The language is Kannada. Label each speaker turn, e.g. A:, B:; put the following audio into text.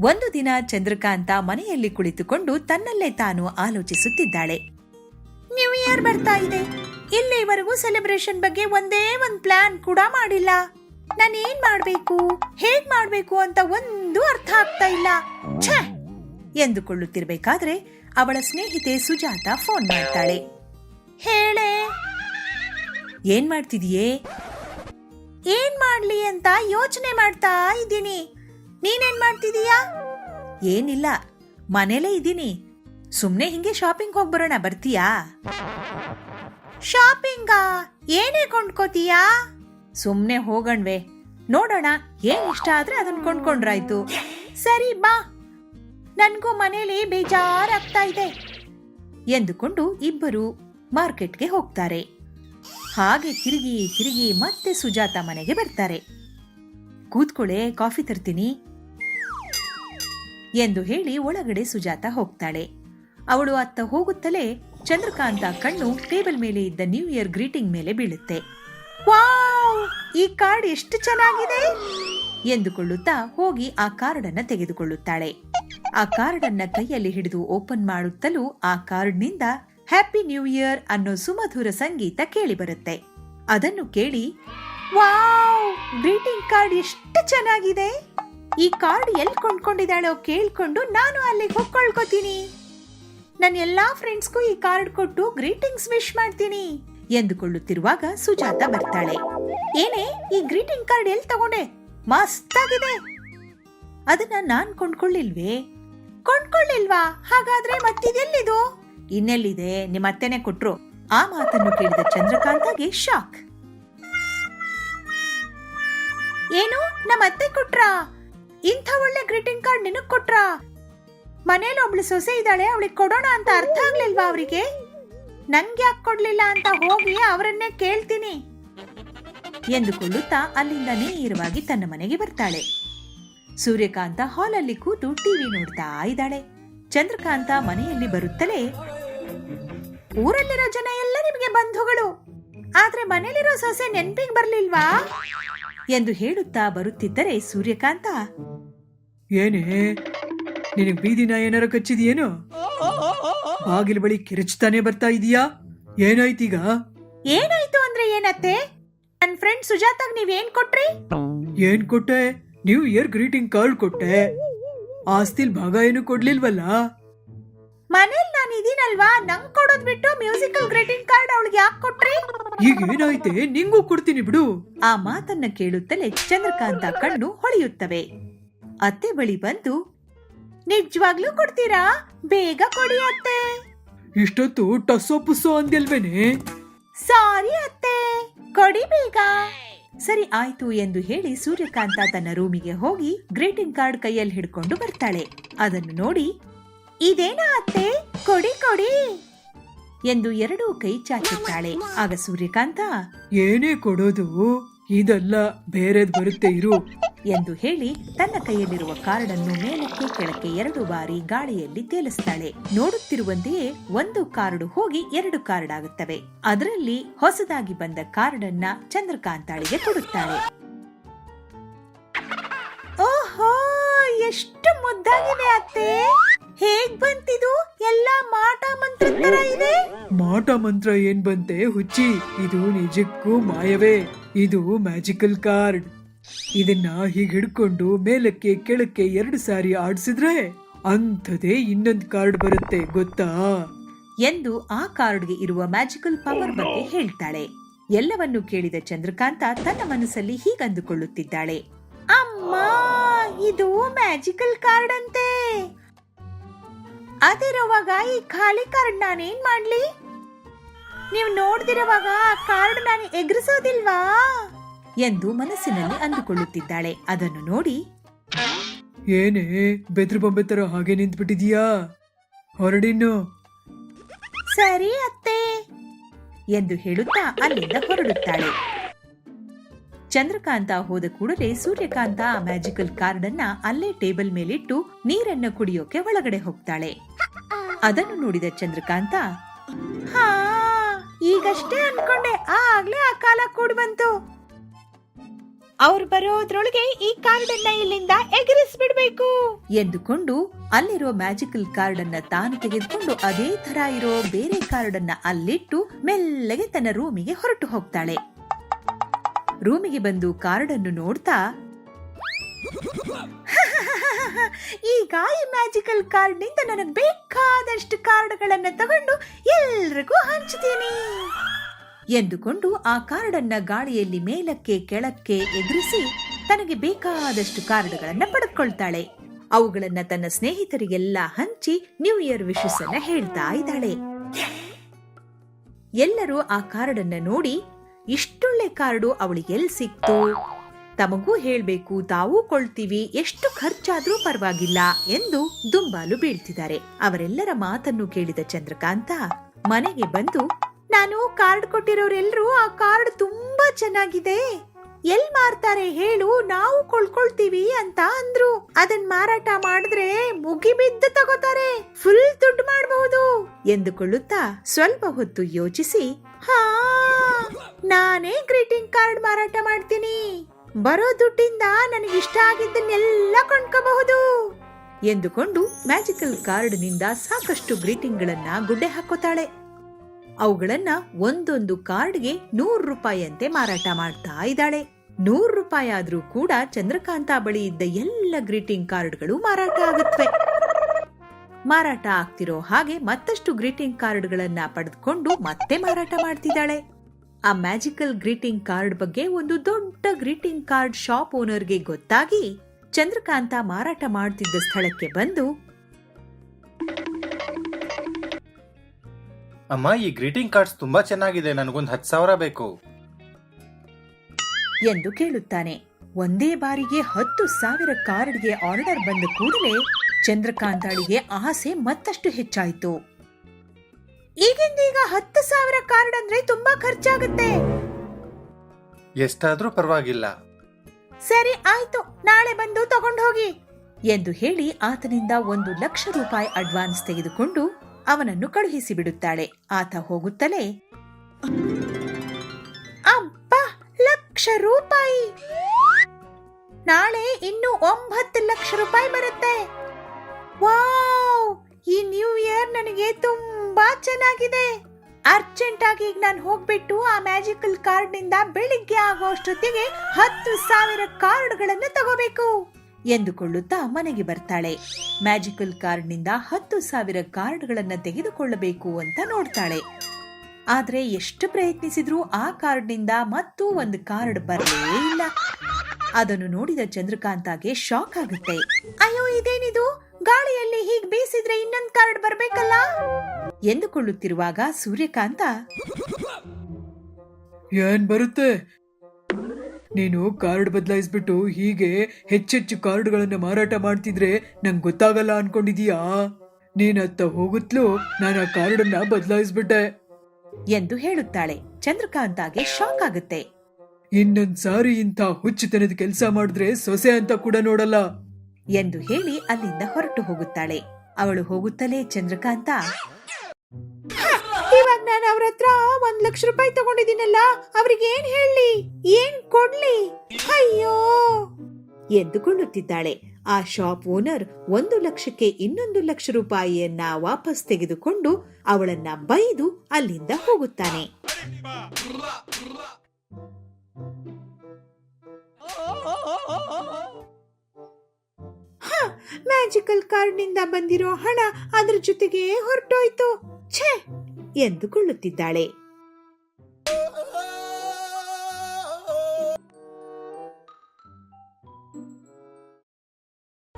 A: ಒಂದು ದಿನ ಚಂದ್ರಕಾಂತ ಮನೆಯಲ್ಲಿ ಕುಳಿತುಕೊಂಡು ತನ್ನಲ್ಲೇ ತಾನು ಆಲೋಚಿಸುತ್ತಿದ್ದಾಳೆ. ನ್ಯೂ ಇಯರ್ ಬರ್ತಾ ಇದೆ? ಇಲ್ಲಿವರೆಗೂ ಸೆಲೆಬ್ರೇಷನ್ ಬಗ್ಗೆ ಒಂದೇ ಒಂದ್ ಪ್ಲಾನ್ ಕೂಡ ಮಾಡಿಲ್ಲ. ನಾನು ಏನ್ ಮಾಡ್ಬೇಕು? ಹೇಗ್ ಮಾಡ್ಬೇಕು ಅಂತ ಒಂದು ಅರ್ಥ ಆಗ್ತಾ ಇಲ್ಲ. ಛೇ! ಎಂದುಕೊಳ್ಳುತ್ತಿರ್ಬೇಕಾದ್ರೆ ಅವಳ ಸ್ನೇಹಿತೆ ಸುಜಾತ ಫೋನ್ ಮಾಡ್ತಾಳೆ. ಹೇಳೆ! ಏನ್ ಮಾಡ್ತಿದೀಯೇ? ಏನ್ ಮಾಡ್ಲಿ ಅಂತ ಯೋಚನೆ ಮಾಡ್ತಾ ಇದ್ದೀನಿ. ನೀನೇನ್ ಮಾಡ್ತಿದೀಯಾ? ಏನಿಲ್ಲ, ಮನೇಲೇ ಇದ್ದೀನಿ. ಸುಮ್ನೆ ಹಿಂಗೆ ಶಾಪಿಂಗ್ ಹೋಗ್ಬರೋಣ, ಬರ್ತೀಯಾ? ಶಾಪಿಂಗಾ? ಏನೇ ಕೊಂಡ್ಕೋತೀಯಾ? ಸುಮ್ನೆ ಹೋಗಣ್ವೆ. ನೋಡೋಣ, ಏನ್ ಇಷ್ಟ ಆದ್ರೆ ಅದನ್ನ ಕೊಂಡ್ಕೊಂಡ್ರಾಯ್ತು. ಸರಿ, ಬಾ. ನನ್ಗೂ ಮನೇಲಿ ಬೇಜಾರಾಗ್ತಾ ಇದೆ. ಎಂದುಕೊಂಡು ಇಬ್ಬರು ಮಾರ್ಕೆಟ್ಗೆ ಹೋಗ್ತಾರೆ. ಹಾಗೆ ತಿರುಗಿ ತಿರುಗಿ ಮತ್ತೆ ಸುಜಾತ ಮನೆಗೆ ಬರ್ತಾರೆ. ಕೂತ್ಕೊಳ್ಳೆ ಕಾಫಿ ತರ್ತೀನಿ. ಎಂದು ಹೇಳಿ ಒಳಗಡೆ ಸುಜಾತ ಹೋಗ್ತಾಳೆ. ಅವಳು ಅತ್ತ ಹೋಗುತ್ತಲೇ ಚಂದ್ರಕಾಂತ ಕಣ್ಣು ಟೇಬಲ್ ಮೇಲೆ ಇದ್ದ ನ್ಯೂ ಇಯರ್ ಗ್ರೀಟಿಂಗ್ ಮೇಲೆ ಬೀಳುತ್ತೆ. ವಾವ್! ಈ ಕಾರ್ಡ್ ಎಷ್ಟು ಚೆನ್ನಾಗಿದೆ! ಎಂದುಕೊಳ್ಳುತ್ತಾ ಹೋಗಿ ಆ ಕಾರ್ಡ್ ಅನ್ನ ತೆಗೆದುಕೊಳ್ಳುತ್ತಾಳೆ. ಆ ಕಾರ್ಡ್ ಅನ್ನ ಕೈಯಲ್ಲಿ ಹಿಡಿದು ಓಪನ್ ಮಾಡುತ್ತಲೂ ಆ ಕಾರ್ಡ್ನಿಂದ ಹ್ಯಾಪಿ ನ್ಯೂ ಇಯರ್ ಅನ್ನೋ ಸುಮಧುರ ಸಂಗೀತ ಕೇಳಿ ಬರುತ್ತೆ. ಅದನ್ನು ಕೇಳಿ, ವಾವ್! ಗ್ರೀಟಿಂಗ್ ಕಾರ್ಡ್ ಎಷ್ಟು ಚೆನ್ನಾಗಿದೆ! ಈ ಕಾರ್ಡ್ ಎಲ್ಲಿ ಕೊಂಡ್ಕೊಂಡಿದ್ದಾಳೋ ಕೇಳ್ಕೊಂಡು ನಾನು ಅಲ್ಲಿಗೆ ಹೋಗ್ಕೊಳ್ಕೋತೀನಿ ನನ್ನ ಎಲ್ಲಾ ಫ್ರೆಂಡ್ಸ್ಗೂ ಈ ಕಾರ್ಡ್ ಕೊಟ್ಟು ಗ್ರೀಟಿಂಗ್ಸ್ ವಿಶ್ ಮಾಡ್ತೀನಿ ಎಂದುಕೊಳ್ಳುತ್ತಿರುವಾಗ ಸುಜಾತ ಬರ್ತಾಳೆ. ಏನೇ, ಈ ಗ್ರೀಟಿಂಗ್ ಕಾರ್ಡ್ ಎಲ್ಲಿ ತಗೊಂಡೆ? ಮಸ್ತಾಗಿದೆ. ಅದನ್ನ ನಾನ್ ಕೊಂಡ್ಕೊಳ್ಳಿಲ್ವೇ? ಕೊಂಡ್ಕೊಳ್ಳಿಲ್ವಾ? ಹಾಗಾದ್ರೆ ಮತ್ತಿದೆಲ್ಲಿದು? ಇನ್ನೆಲ್ಲಿದೆ? ನಿಮ್ಮ ಅತ್ತೆನೆ ಕೊಟ್ರು. ಆ ಮಾತನ್ನು ಕೇಳಿದ ಚಂದ್ರಕಾಂತಗೆ ಶಾಕ್ ಏನು? ನಮ್ಮ ಅತ್ತೆ ಕೊಟ್ರಾ? ಇಂಥ ಒಳ್ಳೆ ಗ್ರೀಟಿಂಗ್ ಕಾರ್ಡ್ ನಿನಗ್ ಕೊಟ್ರ? ಮನೇಲಿ ಒಬ್ಳು ಸೊಸೆ ಇದ್ದಾಳೆ, ಅವಳಿಗೆ ಕೊಡೋಣ ಅಂತ ಅರ್ಥ ಆಗ್ಲಿಲ್ವಾ ಅವರಿಗೆ? ನನ್ಗೆ ಯಾಕೆ ಕೊಡ್ಲಿಲ್ಲ ಅಂತ ಹೋಗಿ ಅವರನ್ನೇ ಕೇಳ್ತೀನಿ. ಎಂದುಕೊಳ್ಳುತ್ತಾ ಅಲ್ಲಿಂದ ನೇರವಾಗಿ ತನ್ನ ಮನೆಗೆ ಬರ್ತಾಳೆ. ಸೂರ್ಯಕಾಂತ ಹಾಲಲ್ಲಿ ಕೂತು ಟಿವಿ ನೋಡ್ತಾ ಇದ್ದಾಳೆ. ಚಂದ್ರಕಾಂತ ಮನೆಯಲ್ಲಿ ಬರುತ್ತಲೇ, ಊರಲ್ಲಿರೋ ಜನ ಎಲ್ಲ ನಿಮಗೆ ಬಂಧುಗಳು. ಆದ್ರೆ ಮನೇಲಿರೋ ಸೊಸೆ ನೆನ್ಪಿಗೆ ಬರ್ಲಿಲ್ವಾ? ಎಂದು ಹೇಳುತ್ತಾ ಬರುತ್ತಿದ್ದರೆ ಸೂರ್ಯಕಾಂತ
B: ಏನೇ ನಿನಗೆ ಬೀದಿನ ಏನಾರ ಕಚ್ಚಿದೆಯೇನು? ಬಾಗಿಲು ಬಳಿ ಕಿರಚ್ತಾನೆ ಬರ್ತಾ ಇದೀಯಾ? ಏನಾಯ್ತೀಗ?
A: ಏನಾಯ್ತು ಅಂದ್ರೆ ಏನತ್ತೆ? ನನ್ ಫ್ರೆಂಡ್ ಸುಜಾತಾಗ್ ನೀವೇನ್ ಕೊಟ್ರಿ?
B: ಏನ್ ಕೊಟ್ಟೆ? ನ್ಯೂ ಇಯರ್ ಗ್ರೀಟಿಂಗ್ ಕಾರ್ಡ್ ಕೊಟ್ಟೆ. ಆಸ್ತಿಲ್ ಭಾಗ ಏನು ಕೊಡ್ಲಿಲ್ವಲ್ಲ?
A: ಮನೇಲಿ ನಾನು ಇದೀನಲ್ವಾ? ನಂಗ್ ಕೊಡೋದ್ ಬಿಟ್ಟು ಮ್ಯೂಸಿಕಲ್ ಗ್ರೀಟಿಂಗ್ ಕಾರ್ಡ್ ಅವಳಿಗೆ ಯಾಕೆ ಕೊಟ್ರಿ?
B: ಈಗ ಏನಾಯ್ತೆ ನಿಂಗೂ ಕೊಡ್ತೀನಿ ಬಿಡು.
A: ಆ ಮಾತನ್ನ ಕೇಳುತ್ತಲೇ ಚಂದ್ರಕಾಂತ ಕಣ್ಣು ಹೊಳೆಯುತ್ತವೆ. ಅತ್ತೆ ಬಳಿ ಬಂದು ನಿಜವಾಗ್ಲೂ ಕೊಡ್ತೀರಾ? ಬೇಗ ಕೊಡಿ ಅತ್ತೆ.
B: ಇಷ್ಟೊತ್ತು ಟಸ್ಸೋ ಪುಸ್ಸೋ ಅಂದ್ಯಲ್ವೇನೆ?
A: ಸಾರಿ ಅತ್ತೆ ಕೊಡಿ ಬೇಗ. ಸರಿ ಆಯ್ತು ಎಂದು ಹೇಳಿ ಸೂರ್ಯಕಾಂತ ತನ್ನ ರೂಮಿಗೆ ಹೋಗಿ ಗ್ರೀಟಿಂಗ್ ಕಾರ್ಡ್ ಕೈಯಲ್ಲಿ ಹಿಡ್ಕೊಂಡು ಬರ್ತಾಳೆ. ಅದನ್ನು ನೋಡಿ ಇದೇನಾ ಅತ್ತೆ? ಕೊಡಿ ಕೊಡಿ. ಎಂದು ಎರಡೂ ಕೈ ಚಾಚುತ್ತಾಳೆ. ಆಗ ಸೂರ್ಯಕಾಂತ
B: ಏನೇ ಕೊಡೋದು? ಇದೆಲ್ಲ ಬೇರೆದ್ ಬರುತ್ತೆ ಇರು.
A: ಎಂದು ಹೇಳಿ ತನ್ನ ಕೈಯಲ್ಲಿರುವ ಕಾರ್ಡನ್ನು ಮೇಲಕ್ಕೆ ಕೆಳಕ್ಕೆ ಎರಡು ಬಾರಿ ಗಾಳಿಯಲ್ಲಿ ತೇಲಿಸ್ತಾಳೆ. ನೋಡುತ್ತಿರುವಂತೆಯೇ ಒಂದು ಕಾರ್ಡ್ ಹೋಗಿ ಎರಡು ಕಾರ್ಡ್ ಆಗುತ್ತವೆ ಅದರಲ್ಲಿ ಹೊಸದಾಗಿ ಬಂದ ಕಾರ್ಡ್ ಅನ್ನ ಚಂದ್ರಕಾಂತಾಳಿಗೆ ಕೊಡುತ್ತಾಳೆ. ಓಹೋ ಎಷ್ಟು ಮುದ್ದಾಗಿದೆ ಅತ್ತೆ! ಹೇಗ್ ಬಂತಿದು? ಎಲ್ಲ ಮಾಟ ಮಂತ್ರ ತರ ಇದೆ?
B: ಮಾಟ ಮಂತ್ರ ಏನ್ ಬಂತೆ ಹುಚ್ಚಿ? ಇದು ನಿಜಕ್ಕೂ ಮಾಯವೇ. ಇದು ಮ್ಯಾಜಿಕಲ್ ಕಾರ್ಡ್. ಇದನ್ನ ಹೀಗೆ ಹಿಡ್ಕೊಂಡು ಮೇಲಕ್ಕೆ ಕೆಳಕ್ಕೆ ಎರಡು ಸಾರಿ ಆಡಿಸಿದ್ರೆ ಅಂಥದೇ ಇನ್ನೊಂದು ಕಾರ್ಡ್ ಬರುತ್ತೆ ಗೊತ್ತಾ?
A: ಎಂದು ಆ ಕಾರ್ಡ್ಗೆ ಇರುವ ಮ್ಯಾಜಿಕಲ್ ಪವರ್ ಬಗ್ಗೆ ಹೇಳ್ತಾಳೆ. ಎಲ್ಲವನ್ನು ಕೇಳಿದ ಚಂದ್ರಕಾಂತ ತನ್ನ ಮನಸ್ಸಲ್ಲಿ ಹೀಗಂದುಕೊಳ್ಳುತ್ತಿದ್ದಾಳೆ ಅಮ್ಮ ಇದು ಮ್ಯಾಜಿಕಲ್ ಕಾರ್ಡ್ ಅಂತೆ. ಅದಿರುವಾಗ ಈ ಖಾಲಿ ಕಾರ್ಡ್ ನಾನೇನ್ ಮಾಡ್ಲಿ? ನೀವು ನೋಡ್ದಿರುವಾಗ ಆ ಕಾರ್ಡ್ ನಾನು ಎಗರಿಸೋದಿಲ್ವಾ? ಎಂದು ಮನಸ್ಸಿನಲ್ಲಿ ಅಂದುಕೊಳ್ಳುತ್ತಿದ್ದಾಳೆ. ಅದನ್ನು ನೋಡಿ
B: ಏನೇ ಬೆದ್ರು ಬೊಂಬೆ ತರ ಹಾಗೆ ನಿಂತ್ಬಿಟ್ಟಿದೀಯಾ? ಹೊರಡಿನ್ನು.
A: ಸರಿ ಅತ್ತೆ ಎಂದು ಹೇಳುತ್ತಾ ಅಲ್ಲಿಂದ ಹೊರಡುತ್ತಾಳೆ. ಚಂದ್ರಕಾಂತ ಹೋದ ಕೂಡಲೇ ಸೂರ್ಯಕಾಂತ ಆ ಮ್ಯಾಜಿಕಲ್ ಕಾರ್ಡ್ ಅನ್ನ ಅಲ್ಲೇ ಟೇಬಲ್ ಮೇಲಿಟ್ಟು ನೀರನ್ನು ಕುಡಿಯೋಕೆ ಒಳಗಡೆ ಹೋಗ್ತಾಳೆ. ಅದನ್ನು ನೋಡಿದ ಚಂದ್ರಕಾಂತ, ಹಾ, ಈಗಷ್ಟೇ ಅನ್ಕೊಂಡೆ, ಆಗ್ಲೇ ಆ ಕಾಲ ಕೂಡಿ ಬಂತು. ಅವ್ರು ಬರೋದ್ರೊಳಗೆ ಈ ಕಾರ್ಡ್ ಅನ್ನ ಇಲ್ಲಿಂದ ಎಗರಿಸ್ಬಿಡ್ಬೇಕು. ಎಂದುಕೊಂಡು ಅಲ್ಲಿರೋ ಮ್ಯಾಜಿಕಲ್ ಕಾರ್ಡ್ ಅನ್ನ ತಾನು ತೆಗೆದುಕೊಂಡು ಅದೇ ತರ ಇರೋ ಬೇರೆ ಕಾರ್ಡ್ ಅನ್ನ ಅಲ್ಲಿಟ್ಟು ಮೆಲ್ಲಗೆ ತನ್ನ ರೂಮಿಗೆ ಹೊರಟು ಹೋಗ್ತಾಳೆ. ರೂಮಿಗೆ ಬಂದು ಕಾರ್ಡ್ ಅನ್ನು ನೋಡ್ತಾ ಈಗ ಈ ಮ್ಯಾಜಿಕಲ್ ಕಾರ್ಡ್ನಿಂದ ನನಗೆ ಬೇಕಾದಷ್ಟು ಕಾರ್ಡ್ಗಳನ್ನು ತಗೊಂಡು ಎಲ್ರಿಗೂ ಹಂಚ್ತೀನಿ. ಎಂದುಕೊಂಡು ಆ ಕಾರ್ಡನ್ನು ಗಾಳಿಯಲ್ಲಿ ಮೇಲಕ್ಕೆ ಕೆಳಕ್ಕೆ ಎದುರಿಸಿ ತನಗೆ ಬೇಕಾದಷ್ಟು ಕಾರ್ಡ್ಗಳನ್ನು ಪಡೆದುಕೊಳ್ತಾಳೆ ಅವುಗಳನ್ನು ತನ್ನ ಸ್ನೇಹಿತರಿಗೆಲ್ಲ ಹಂಚಿ ನ್ಯೂ ಇಯರ್ ವಿಶಸ್ ಹೇಳ್ತಾ ಇದ್ದಾಳೆ. ಎಲ್ಲರೂ ಆ ಕಾರ್ಡನ್ನು ನೋಡಿ ಇಷ್ಟೊಳ್ಳೆ ಕಾರ್ಡು ಅವಳಿಗೆ ಸಿಕ್ತು. ತಮಗೂ ಹೇಳಬೇಕು, ತಾವೂ ಕೊಳ್ತೀವಿ ಎಷ್ಟು ಖರ್ಚಾದ್ರೂ ಪರವಾಗಿಲ್ಲ ಎಂದು ದುಂಬಾಲು ಬೀಳ್ತಿದ್ದಾರೆ. ಅವರೆಲ್ಲರ ಮಾತನ್ನು ಕೇಳಿದ ಚಂದ್ರಕಾಂತ, ಮನೆಗೆ ಬಂದು, ನಾನು ಕಾರ್ಡ್ ಕೊಟ್ಟಿರೋರೆಲ್ಲರೂ ಆ ಕಾರ್ಡ್ ತುಂಬಾ ಚೆನ್ನಾಗಿದೆ. ಎಲ್ ಮಾರ್ತಾರೆ ಹೇಳು, ನಾವು ಕೊಳ್ಕೊಳ್ತೀವಿ ಅಂತ ಅಂದ್ರು. ಅದನ್ ಮಾರಾಟ ಮಾಡಿದ್ರೆ ಮುಗಿಬಿದ್ದು ತಗೋತಾರೆ, ಫುಲ್ ದುಡ್ಡು ಮಾಡಬಹುದು ಎಂದುಕೊಳ್ಳುತ್ತಾ ಸ್ವಲ್ಪ ಹೊತ್ತು ಯೋಚಿಸಿ, ಹಾ, ನಾನೇ ಗ್ರೀಟಿಂಗ್ ಕಾರ್ಡ್ ಮಾರಾಟ ಮಾಡ್ತೀನಿ. ಬರೋ ದುಡ್ಡಿಂದ ಇಷ್ಟ ಆಗಿದ್ದನ್ನೆಲ್ಲ ಕೊಂಡ್ಕೋಬಹುದು ಎಂದುಕೊಂಡು ಮ್ಯಾಜಿಕಲ್ ಕಾರ್ಡ್ನಿಂದ ಸಾಕಷ್ಟು ಗ್ರೀಟಿಂಗ್ಗಳನ್ನ ಗುಡ್ಡೆ ಹಾಕೋತಾಳೆ. ಅವುಗಳನ್ನ ಒಂದೊಂದು ಕಾರ್ಡ್ಗೆ ನೂರು ರೂಪಾಯಿಯಂತೆ ಮಾರಾಟ ಮಾಡ್ತಾ ಇದ್ದಾಳೆ. ನೂರು ರೂಪಾಯಿ ಆದ್ರೂ ಕೂಡ ಚಂದ್ರಕಾಂತ ಬಳಿ ಇದ್ದ ಎಲ್ಲ ಗ್ರೀಟಿಂಗ್ ಕಾರ್ಡ್ಗಳು ಮಾರಾಟ ಆಗುತ್ತವೆ ಮಾರಾಟ ಆಗ್ತಿರೋ ಹಾಗೆ ಮತ್ತಷ್ಟು ಗ್ರೀಟಿಂಗ್ ಕಾರ್ಡ್ಗಳನ್ನ ಪಡೆದುಕೊಂಡು ಮತ್ತೆ ಮಾರಾಟ ಮಾಡ್ತಿದ್ದಾಳೆ. ಆ ಮ್ಯಾಜಿಕಲ್ ಗ್ರೀಟಿಂಗ್ ಕಾರ್ಡ್ ಬಗ್ಗೆ ಒಂದು ದೊಡ್ಡ ಗ್ರೀಟಿಂಗ್ ಕಾರ್ಡ್ ಶಾಪ್ ಓನರ್ಗೆ ಗೊತ್ತಾಗಿ ಚಂದ್ರಕಾಂತ ಮಾರಾಟ ಮಾಡ್ತಿದ್ದ ಸ್ಥಳಕ್ಕೆ ಬಂದು
C: ಅಮ್ಮ ಈ ಗ್ರೀಟಿಂಗ್ ಕಾರ್ಡ್ಸ್ ತುಂಬಾ ಚೆನ್ನಾಗಿದೆ. ನನಗೊಂದು ಹತ್ತು ಸಾವಿರ ಬೇಕು.
A: ಎಂದು ಕೇಳುತ್ತಾನೆ. ಒಂದೇ ಬಾರಿಗೆ ಹತ್ತು ಸಾವಿರ ಕಾರ್ಡ್ಗೆ ಆರ್ಡರ್ ಬಂದ ಕೂಡಲೇ ಚಂದ್ರಕಾಂತಾಳಿಗೆ ಆಸೆ ಮತ್ತಷ್ಟು ಹೆಚ್ಚಾಯಿತು. ಈಗಿಂದೀಗ ಹತ್ತು ಸಾವಿರ ಕಾರ್ಡ್ ಅಂದ್ರೆ ತುಂಬಾ ಖರ್ಚಾಗುತ್ತೆ.
C: ಎಷ್ಟಾದ್ರೂ ಪರವಾಗಿಲ್ಲ.
A: ಸರಿ ಆಯ್ತು. ನಾಳೆ ಬಂದು ತಗೊಂಡು ಹೋಗಿ. ಎಂದು ಹೇಳಿ ಆತನಿಂದ ಒಂದು ಲಕ್ಷ ರೂಪಾಯಿ ಅಡ್ವಾನ್ಸ್ ತೆಗೆದುಕೊಂಡು ಅವನನ್ನು ಕಳುಹಿಸಿ ಬಿಡುತ್ತಾಳೆ. ಆತ ಹೋಗುತ್ತಲೇ ಅಬ್ಬ ಲಕ್ಷ ರೂಪಾಯಿ! ನಾಳೆ ಇನ್ನು ಒಂಬತ್ತು ಲಕ್ಷ ರೂಪಾಯಿ ಬರುತ್ತೆ. ವಾವ್! ಈ ನ್ಯೂ ಇಯರ್ ನನಗೆ ತುಂಬಾ ಚೆನ್ನಾಗಿದೆ. ಅರ್ಜೆಂಟ್ ಆಗಿ ಈಗ ನಾನು ಹೋಗ್ಬಿಟ್ಟು ಆ ಮ್ಯಾಜಿಕಲ್ ಕಾರ್ಡ್ನಿಂದ ಬೆಳಿಗ್ಗೆ ಆಗೋಷ್ಟೊತ್ತಿಗೆ ಹತ್ತು ಸಾವಿರ ಕಾರ್ಡ್ಗಳನ್ನು ತಗೋಬೇಕು ಎಂದುಕೊಳ್ಳುತ್ತಾ ಮನೆಗೆ ಬರ್ತಾಳೆ. ಮ್ಯಾಜಿಕಲ್ ಕಾರ್ಡ್ನಿಂದ ಹತ್ತು ಸಾವಿರ ಕಾರ್ಡ್ಗಳನ್ನು ತೆಗೆದುಕೊಳ್ಳಬೇಕು ಅಂತ ನೋಡ್ತಾಳೆ. ಆದ್ರೆ ಎಷ್ಟು ಪ್ರಯತ್ನಿಸಿದ್ರೂ ಆ ಕಾರ್ಡ್ನಿಂದ ಮತ್ತೂ ಒಂದು ಕಾರ್ಡ್ ಬರಲೇ ಇಲ್ಲ. ಅದನ್ನು ನೋಡಿದ ಚಂದ್ರಕಾಂತಾಗೆ ಶಾಕ್ ಆಗುತ್ತೆ. ಅಯ್ಯೋ, ಇದೇನಿದು? ಗಾಳಿಯಲ್ಲಿ ಹೀಗೆ ಬೀಸಿದ್ರೆ ಇನ್ನೊಂದ್ ಕಾರ್ಡ್ ಬರ್ಬೇಕಲ್ಲ? ಎಂದುಕೊಳ್ಳುತ್ತಿರುವಾಗ ಸೂರ್ಯಕಾಂತ
B: ಏನ್ ಬರುತ್ತೆ? ನೀನು ಕಾರ್ಡ್ ಬದಲಾಯಿಸ್ಬಿಟ್ಟು ಹೀಗೆ ಹೆಚ್ಚೆಚ್ಚು ಕಾರ್ಡ್ಗಳನ್ನ ಮಾರಾಟ ಮಾಡ್ತಿದ್ರೆ ನಂಗೆ ಗೊತ್ತಾಗಲ್ಲ ಅನ್ಕೊಂಡಿದೀಯಾ? ನೀನತ್ತ ಹೋಗುತ್ತಲೂ ನಾನು ಆ ಕಾರ್ಡನ್ನ ಬದಲಾಯಿಸ್ಬಿಟ್ಟೆ.
A: ಎಂದು ಹೇಳುತ್ತಾಳೆ. ಚಂದ್ರಕಾಂತಾಗೆ ಶಾಕ್ ಆಗುತ್ತೆ.
B: ಇನ್ನೊಂದ್ ಸಾರಿ ಇಂಥ ಹುಚ್ಚುತನದ ಕೆಲಸ ಮಾಡಿದ್ರೆ ಸೊಸೆ ಅಂತ ಕೂಡ ನೋಡಲ್ಲ.
A: ಎಂದು ಹೇಳಿ ಅಲ್ಲಿಂದ ಹೊರಟು ಹೋಗುತ್ತಾಳೆ. ಅವಳು ಹೋಗುತ್ತಲೇ ಚಂದ್ರಕಾಂತ ಇವಾಗ ನಾನು ಅವ್ರ ಹತ್ರ ಒಂದ್ ಲಕ್ಷ ರೂಪಾಯಿ ತಗೊಂಡಿದ್ದೀನಲ್ಲ, ಅವ್ರಿಗೆ ಏನ್ ಹೇಳಿ? ಏನ್ ಕೊಡ್ಲಿ? ಅಯ್ಯೋ! ಎಂದುಕೊಳ್ಳುತ್ತಿದ್ದಾಳೆ. ಆ ಶಾಪ್ ಓನರ್ ಒಂದು ಲಕ್ಷಕ್ಕೆ ಇನ್ನೊಂದು ಲಕ್ಷ ರೂಪಾಯಿಯನ್ನ ವಾಪಸ್ ತೆಗೆದುಕೊಂಡು ಅವಳನ್ನ ಬೈದು ಅಲ್ಲಿಂದ ಹೋಗುತ್ತಾನೆ. ಮ್ಯಾಜಿಕಲ್ ಕಾರ್ಡ್ನಿಂದ ಬಂದಿರೋ ಹಣ ಅದರ ಜೊತೆಗೆ ಹೊರಟೋಯ್ತು. ಛೇ! ಎಂದುಕೊಳ್ಳುತ್ತಿದ್ದಾಳೆ.